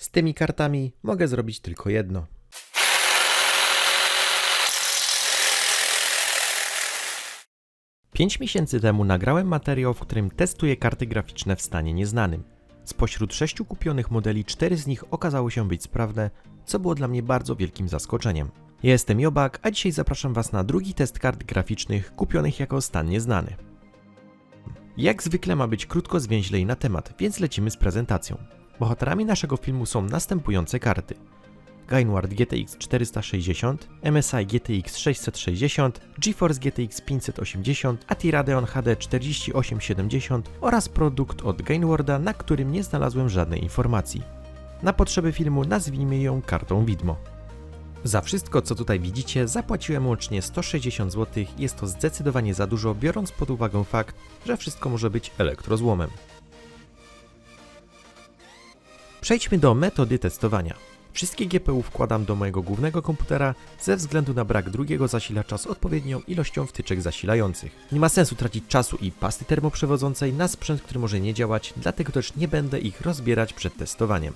Z tymi kartami mogę zrobić tylko jedno. Pięć miesięcy temu nagrałem materiał, w którym testuję karty graficzne w stanie nieznanym. Spośród sześciu kupionych modeli, cztery z nich okazały się być sprawne, co było dla mnie bardzo wielkim zaskoczeniem. Ja jestem Jobak, a dzisiaj zapraszam Was na drugi test kart graficznych kupionych jako stan nieznany. Jak zwykle ma być krótko, zwięźle i na temat, więc lecimy z prezentacją. Bohaterami naszego filmu są następujące karty. Gainward GTX 460, MSI GTX 660, GeForce GTX 580, ATI Radeon HD 4870 oraz produkt od Gainwarda, na którym nie znalazłem żadnej informacji. Na potrzeby filmu nazwijmy ją kartą widmo. Za wszystko, co tutaj widzicie, zapłaciłem łącznie 160 zł. Jest to zdecydowanie za dużo, biorąc pod uwagę fakt, że wszystko może być elektrozłomem. Przejdźmy do metody testowania. Wszystkie GPU wkładam do mojego głównego komputera ze względu na brak drugiego zasilacza z odpowiednią ilością wtyczek zasilających. Nie ma sensu tracić czasu i pasty termoprzewodzącej na sprzęt, który może nie działać, dlatego też nie będę ich rozbierać przed testowaniem.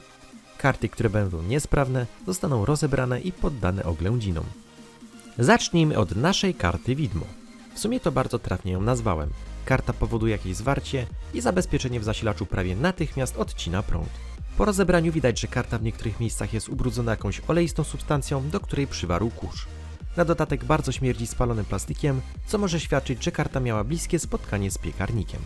Karty, które będą niesprawne, zostaną rozebrane i poddane oględzinom. Zacznijmy od naszej karty widmo. W sumie to bardzo trafnie ją nazwałem. Karta powoduje jakieś zwarcie i zabezpieczenie w zasilaczu prawie natychmiast odcina prąd. Po rozebraniu widać, że karta w niektórych miejscach jest ubrudzona jakąś oleistą substancją, do której przywarł kurz. Na dodatek bardzo śmierdzi spalonym plastikiem, co może świadczyć, że karta miała bliskie spotkanie z piekarnikiem.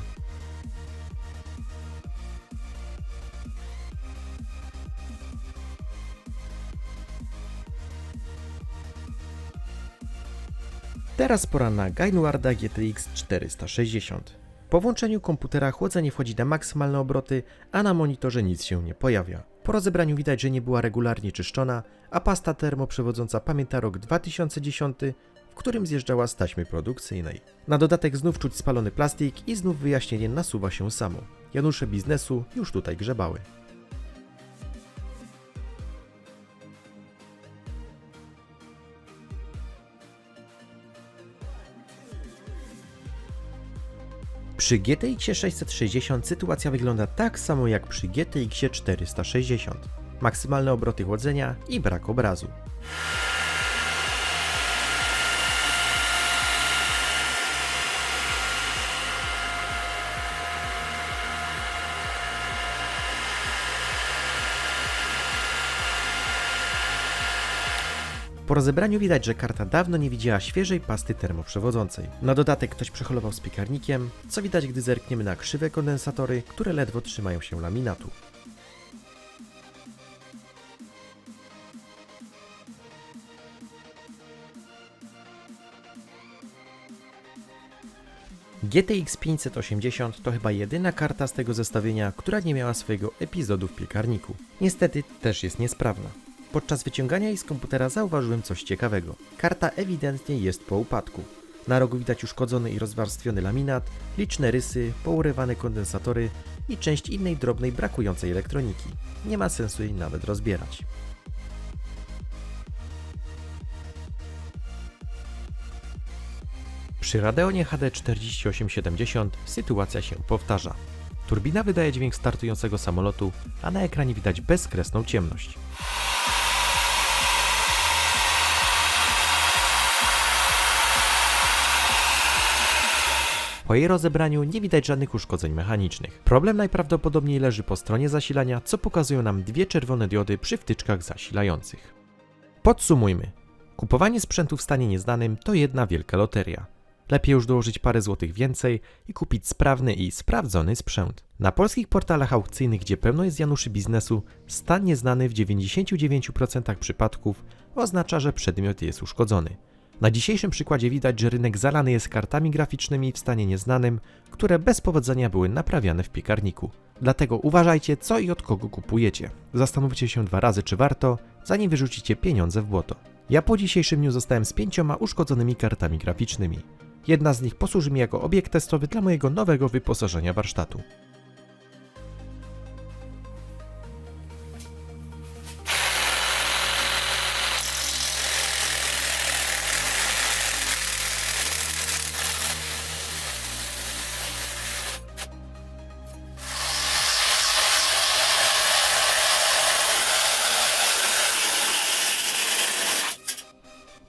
Teraz pora na Gainwarda GTX 460. Po włączeniu komputera chłodzenie wchodzi na maksymalne obroty, a na monitorze nic się nie pojawia. Po rozebraniu widać, że nie była regularnie czyszczona, a pasta termoprzewodząca pamięta rok 2010, w którym zjeżdżała z taśmy produkcyjnej. Na dodatek znów czuć spalony plastik i znów wyjaśnienie nasuwa się samo. Janusze biznesu już tutaj grzebały. Przy GTX 660 sytuacja wygląda tak samo jak przy GTX 460. Maksymalne obroty chłodzenia i brak obrazu. Po rozebraniu widać, że karta dawno nie widziała świeżej pasty termoprzewodzącej. Na dodatek ktoś przeholował z piekarnikiem, co widać gdy zerkniemy na krzywe kondensatory, które ledwo trzymają się laminatu. GTX 580 to chyba jedyna karta z tego zestawienia, która nie miała swojego epizodu w piekarniku. Niestety też jest niesprawna. Podczas wyciągania jej z komputera zauważyłem coś ciekawego. Karta ewidentnie jest po upadku. Na rogu widać uszkodzony i rozwarstwiony laminat, liczne rysy, pourywane kondensatory i część innej drobnej brakującej elektroniki. Nie ma sensu jej nawet rozbierać. Przy Radeonie HD 4870 sytuacja się powtarza. Turbina wydaje dźwięk startującego samolotu, a na ekranie widać bezkresną ciemność. Po jej rozebraniu nie widać żadnych uszkodzeń mechanicznych. Problem najprawdopodobniej leży po stronie zasilania, co pokazują nam dwie czerwone diody przy wtyczkach zasilających. Podsumujmy. Kupowanie sprzętu w stanie nieznanym to jedna wielka loteria. Lepiej już dołożyć parę złotych więcej i kupić sprawny i sprawdzony sprzęt. Na polskich portalach aukcyjnych, gdzie pełno jest Januszy biznesu, stan nieznany w 99% przypadków oznacza, że przedmiot jest uszkodzony. Na dzisiejszym przykładzie widać, że rynek zalany jest kartami graficznymi w stanie nieznanym, które bez powodzenia były naprawiane w piekarniku. Dlatego uważajcie, co i od kogo kupujecie. Zastanówcie się dwa razy, czy warto, zanim wyrzucicie pieniądze w błoto. Ja po dzisiejszym dniu zostałem z pięcioma uszkodzonymi kartami graficznymi. Jedna z nich posłuży mi jako obiekt testowy dla mojego nowego wyposażenia warsztatu.